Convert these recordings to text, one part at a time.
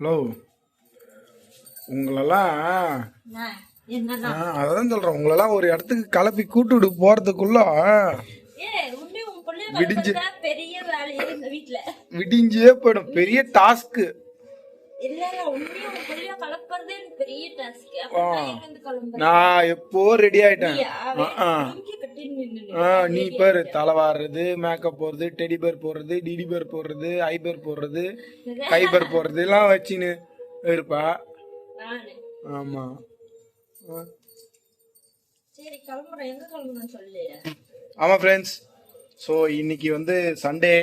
Hello. உங்களெல்லாம் அதான் சொல்றேன். உங்களெல்லாம் ஒரு இடத்துக்கு கிளப்பி கூட்டுட்டு போறதுக்குள்ள. விடிஞ்சு. விடிஞ்சே போயிடும். பெரிய டாஸ்க் நான் எப்போ ரெடி ஆயிட்டேன்? நீ பாரு தலை வாடுறது மேக்கப் போடுறது டெடி பேர் போடுறது டிடி பேர் போடுறது ஐ பேர் போடுறது கை பேர் போடுறது எல்லாம் வச்சுன்னு இருப்பா. ஆமா. ஆமா ஃப்ரெண்ட்ஸ் ஸோ இன்னைக்கு வந்து சண்டே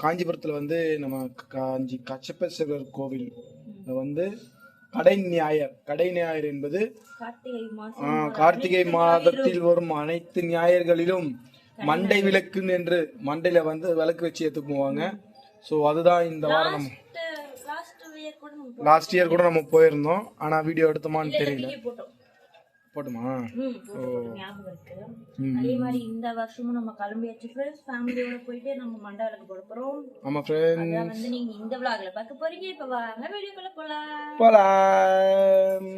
காஞ்சிபுரத்தில் வந்து நம்ம காஞ்சி கச்சப்பேஸ்வரர் கோவில். வந்து கடை ஞாயர் கடை ஞாயர் என்பது கார்த்திகை மாதத்தில் வரும் அனைத்து ஞாயிறுகளிலும் மண்டை விளக்கு என்று மண்டையில வந்து விளக்கு வச்சு ஏத்து போவாங்க. ஸோ அதுதான் இந்த வாரம் நம்ம லாஸ்ட் இயர் கூட நம்ம போயிருந்தோம். ஆனா வீடியோ எடுத்தோமான்னு தெரியல. போட்டோம்? அதே மாதிரி இந்த வருஷமும் நம்ம கிளம்பியாச்சு. ஃப்ரெண்ட்ஸ் ஃபேமிலியோட போயிட்டு நம்ம மண்டபத்துக்கு போட போறோம். ஆமா ஃப்ரெண்ட் அதான் வந்து நீங்க இந்த விளாக்ல பார்க்க போறீங்க. இப்ப வாங்க வீடியோக்குள்ள போலாம். போலாம்.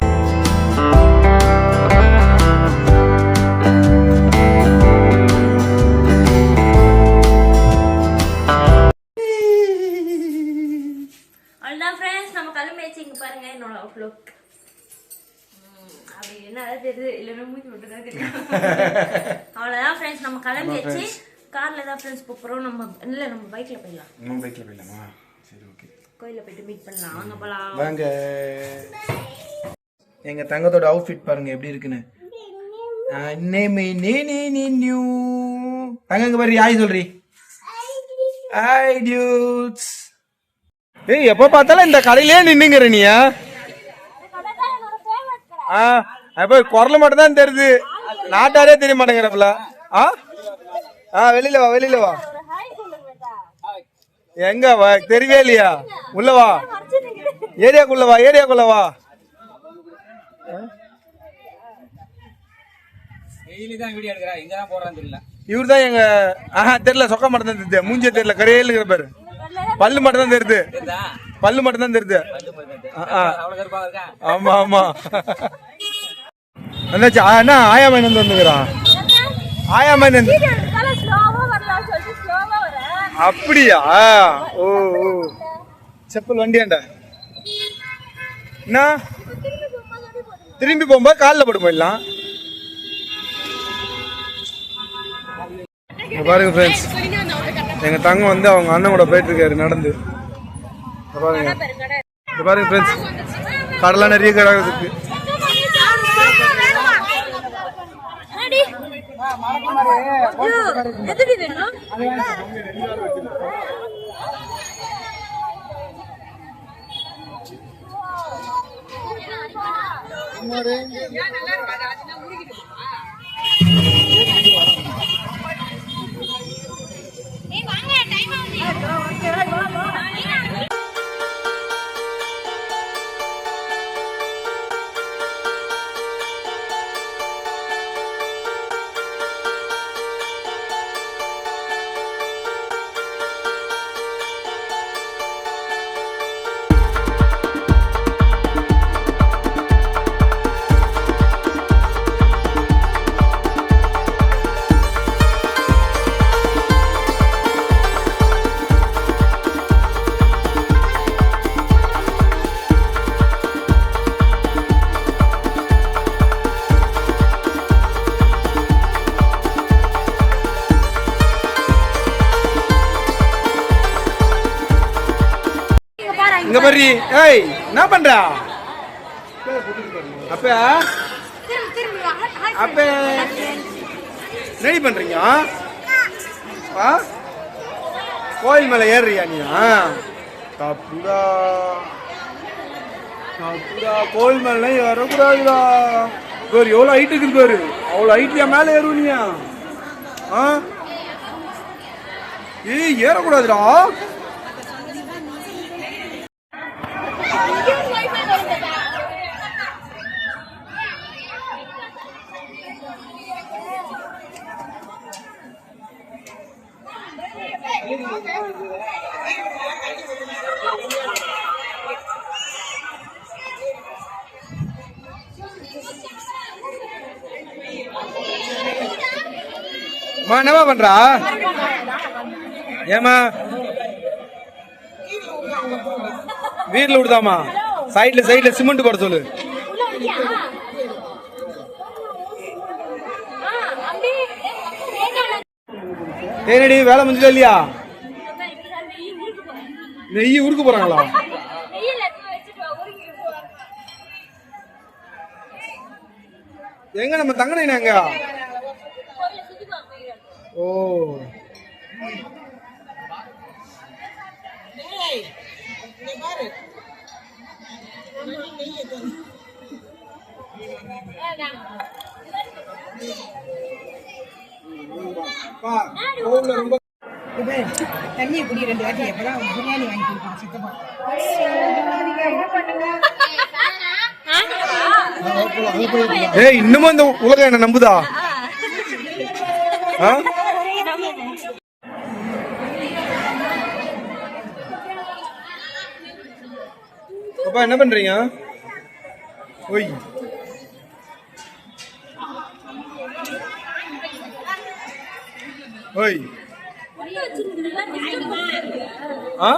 இல்லை நம்ம பைக்ல போயிடலாம். இன்னும் பைக்ல போயிடலாமா? சரி ஓகே கோயில போயிட்டு மீட் பண்ணலாம். வாங்க போலாம். வாங்க. எங்க தங்கத்தோட அவுட்ஃபிட் பாருங்க எப்படி இருக்குன்னு. நேமே நே நே நே நியூ தங்க இங்க பாரு ஹாய் சொல்றி? ஹாய் டியூட்ஸ் ஏய் எப்ப பார்த்தாலும் இந்த கடையிலே நின்னுங்கற நீ ஆ அப்ப குரல் மட்டும் தான் தெரியுது. நாட்டாரே தெரிய மாட்டேங்கிறப்பல. ஆ? ஆ வெளியில வா வெளியில வா எங்க வா தெரியவே இல்லையா உள்ள வா ஏரியாக்குள்ள வா ஏரியாக்குள்ள வா டெய்லி தான் வீடியோ எடுக்கிறா. எங்க தான் போடுறான்னு தெரியல. இவர் தான் எங்க ஆஹா தெரியல சொக்க மட்டும் தான் தெரியுது. மூஞ்சே தெரியல கரையிலுங்கிற பாரு. பல்லு மட்டும் தான் தெரியுது. பல்லு மட்டும் தான் தெரியுது. ஆமா ஆமா. என்னாச்சு என்ன ஆயா மைனன் வந்துங்கிறான் ஆயா மைனன். அப்படியா? ஓ ஓ. செப்பல் வண்டியாண்டா என்ன? திரும்பி போகும்போது காலில் போட்டு போயிடலாம் பாருங்க ஃப்ரெண்ட்ஸ் எங்கள் தங்கம் வந்து அவங்க அண்ணன் கூட போயிட்டு இருக்காரு நடந்து. பாருங்க. பாருங்க ஃப்ரெண்ட்ஸ் கடலாம் நிறைய கடை இருக்கு எதுடி வேணும் இங்க பாரு. ஏய் என்ன பண்றா? அப்ப அப்ப ரெடி பண்றீங்க? கோயில் மேல ஏறுறியா நீ? தப்புடா. தப்புடா. கோயில் மேல ஏறக்கூடாதுடா. பாரு எவ்வளவு ஹைட் இருக்குது பாரு அவ்வளவு ஹைட்லயா மேல ஏறுவனியா ஆ? ஏய் ஏறக்கூடாதுடா. மா என்னமா பண்றா? ஏமா வீட்டில் விடுதாமா சைட்ல சைட்ல சிமெண்ட் போட சொல்லு. ஏனடி வேலை முடிஞ்சல இல்லையா? நெய் உருக்க போறாங்களா? எங்க நம்ம தங்கனை எங்க? ஓ. ரொம்ப தண்ணியை குடி ரெண்டு வாட்டி எப்பதான் பிரியாணி வாங்கி கொடுப்பான் சித்தப்பா ஏய் இன்னமும் இந்த உலகம் என்ன நம்புதா? அப்பா என்ன பண்றீங்க? ஒய் ஒய் ஆ?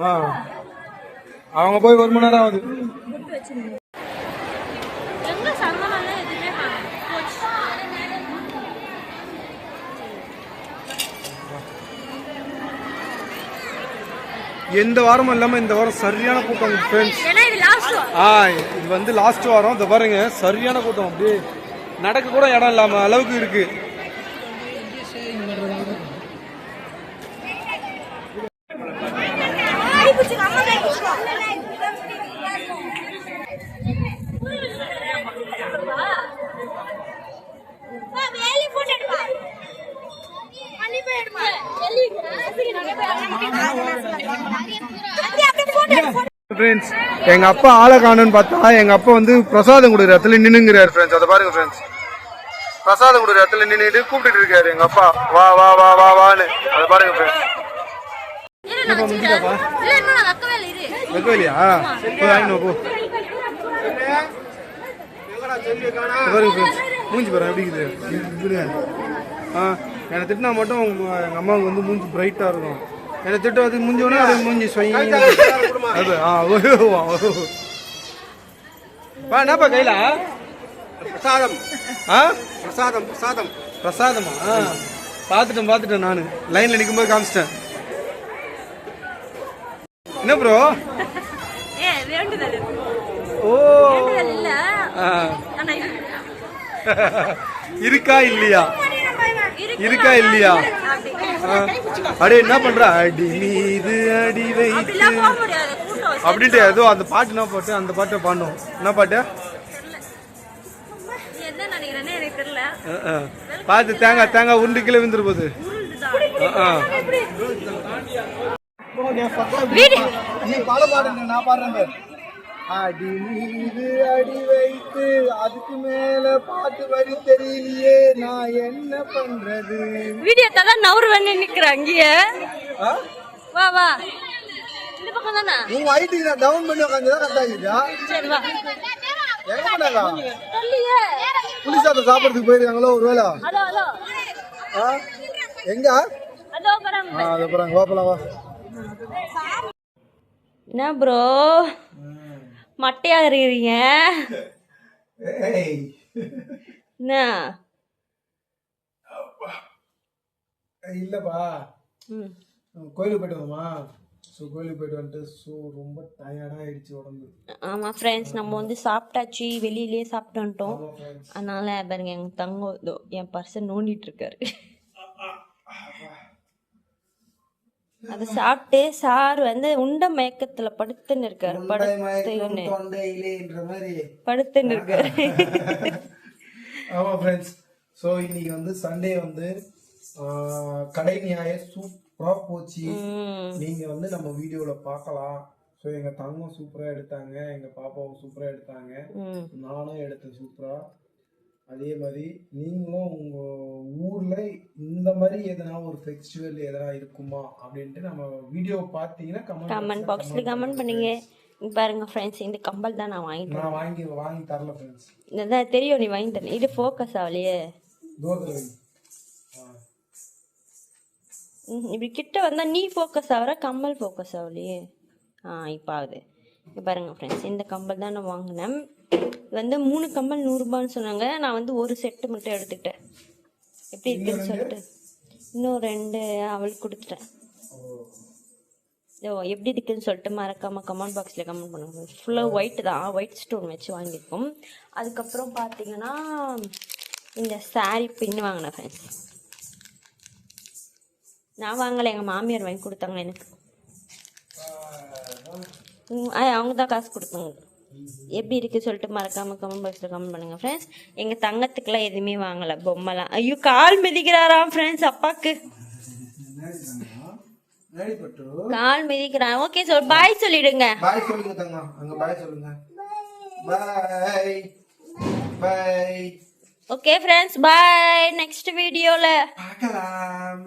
ஆ. அவங்க போய் ஒரு மணி நேரம் ஆகுது. எந்த வாரமும் இல்லாம இந்த வாரம் சரியான கூட்டம் ஃப்ரெண்ட்ஸ் ஆ இது வந்து லாஸ்ட் வாரம். இந்த பாருங்க சரியான கூட்டம் அப்படியே. நடக்க கூட இடம் இல்லாம அளவுக்கு இருக்கு. எங்க அப்பா ஆளை காணும்னு பார்த்தா எங்க அப்பா வந்து பிரசாதம் கொடுக்குற இடத்துல நின்னுங்கிறாரு ஃப்ரெண்ட்ஸ் அதை பாருங்க ஃப்ரெண்ட்ஸ் பிரசாதம் கொடுக்குற இடத்துல நின்னுட்டு கூப்பிட்டுட்டு இருக்காரு எங்க அப்பா. வா வா வா வா வான்னு. அதை பாருங்க ஃப்ரெண்ட்ஸ் இரு, நான் வச்சுக்கிறேன். இல்ல, இன்னும் நான் வைக்கவே இல்லை, இரு. வைக்க இல்லையா போய் வாங்கினு போ. மூஞ்சி பாருங்க எப்படி இருக்குது. ஆ என்னை திட்டினா மட்டும் உங்க எங்கள் அம்மாவுக்கு வந்து மூஞ்சி பிரைட்டாக இருக்கும். என்னை திட்டு அது மூஞ்சி உடனே அது மூஞ்சி சொய் அது ஆ. பா என்னப்பா கையில பிரசாதம் ஆ பிரசாதம் பிரசாதம் பிரசாதமா ஆ பார்த்துட்டேன் பார்த்துட்டேன் நான் லைனில் நிற்கும்போது காமிச்சிட்டேன் என்ன ப்ரோ. ஓ இருக்கா இல்லையா இருக்கு. இல்லையா. அடே என்ன பண்ற? அடி மீது அடி வைத்து. அப்படின்ட்டு ஏதோ அந்த பாட்டு என்ன பாட்டு? அந்த பாட்டை பாடணும். என்ன பாட்டு. பார்த்து தேங்காய் தேங்காய் உருண்டு கீழே விழுந்துரு. வீடு. நீ பாட பாடுங்க நான் பாடுறேன் அடி மீது அடி வைத்து அதுக்கு மேல பாட்டு வரி தெரியலையே நான் என்ன பண்றது? வீடியோ தான் நவரு நிக்கிறேன் அங்கேயே. ஆ? வா வா. இந்த பக்கம் தானே? உங்க ஹைட்டுக்கு நான் டவுன் பண்ணி உட்காந்துதான் கரெக்டா இருக்குதா? சரி வா. எங்க சாப்பிடறதுக்கு போயிருக்காங்களோ? எங்க? அதோ வா என்ன ப்ரோ மட்டையா இருக்கிறீங்க என்ன? இல்லப்பா. கோயிலுக்கு போயிட்டு வந்தோமா? ஸோ கோயிலுக்கு போயிட்டு வந்துட்டு ஸோ ரொம்ப டயர்டாக ஆயிடுச்சு உடம்பு. ஆமா ஃப்ரெண்ட்ஸ் நம்ம வந்து சாப்பிட்டாச்சு வெளியிலேயே சாப்பிட்டு வந்துட்டோம். அதனால பாருங்க எங்க தங்கம் என் பர்சன் நோண்டிட்டு இருக்காரு. அதை சாப்பிட்டு சார் வந்து உண்ட மயக்கத்துல படுத்துன்னு இருக்காரு. படுத்துன்னு. படுத்துன்னு இருக்காரு. ஆமா ஃப்ரெண்ட்ஸ் ஸோ இன்னைக்கு வந்து சண்டே வந்து கடை நியாய சூப்பரா போச்சு. நீங்க வந்து நம்ம வீடியோல பார்க்கலாம். ஸோ எங்க தங்கம் சூப்பரா எடுத்தாங்க. எங்க பாப்பாவும் சூப்பரா எடுத்தாங்க. நானும் எடுத்தேன் சூப்பரா. அதே மாதிரி நீங்களும் உங்க ஊர்ல இந்த மாதிரி எதனா ஒரு ஃபெஸ்டிவல் எதனா இருக்குமா அப்படின்ட்டு நம்ம வீடியோ பார்த்தீங்கன்னா கமெண்ட் பாக்ஸ்ல கமெண்ட் பண்ணுங்க பாருங்க ஃப்ரெண்ட்ஸ் இந்த கம்பல் தான் நான் வாங்கிட்டேன் நான் வாங்கி வாங்கி தரல ஃப்ரெண்ட்ஸ் இதுதான் தெரியும் நீ வாங்கி தரேன் இது ஃபோக்கஸ் ஆகலையே இப்படி கிட்ட வந்தா நீ ஃபோக்கஸ் ஆகிற கம்மல் ஃபோக்கஸ் ஆகலையே ஆ இப்போ ஆகுது. இங்க பாருங்க ஃப்ரெண்ட்ஸ் இந்த கம்பல் தான் நான் வாங்கினேன். வந்து மூணு கம்பல் நூறுரூபான்னு சொன்னாங்க. நான் வந்து ஒரு செட்டு மட்டும் எடுத்துக்கிட்டேன். எப்படி இருக்குன்னு சொல்லிட்டு. இன்னும் ரெண்டு அவளுக்கு கொடுத்துட்டேன். ஓ எப்படி இருக்குன்னு சொல்லிட்டு மறக்காம கமெண்ட் பாக்ஸில் கமெண்ட் பண்ணுங்க. ஃபுல்லாக ஒயிட் தான். ஒயிட் ஸ்டோன் வச்சு வாங்கியிருக்கோம். அதுக்கப்புறம் பார்த்தீங்கன்னா இந்த saree பின் வாங்கினேன் ஃப்ரெண்ட்ஸ் நான் வாங்கலை. எங்கள் மாமியார் வாங்கி கொடுத்தாங்க எனக்கு. அவங்க தான் காசு கொடுத்தாங்க எப்படி இருக்கு சொல்லிட்டு மறக்காம கமெண்ட் பாக்ஸில் கமெண்ட் பண்ணுங்க ஃப்ரெண்ட்ஸ் எங்கள் தங்கத்துக்குலாம் எதுவுமே வாங்கலை பொம்மைலாம். ஐயோ கால் மிதிக்கிறாராம் ஃப்ரெண்ட்ஸ் பட்டு கால் மிதிக்கிறான். ஓகே சொல் பாய் சொல்லிடுங்க. பாய் சொல்லுங்க தங்கம். அங்க பாய் சொல்லுங்க. Bye bye okay friends bye next வீடியோவில் பார்க்கலாம்.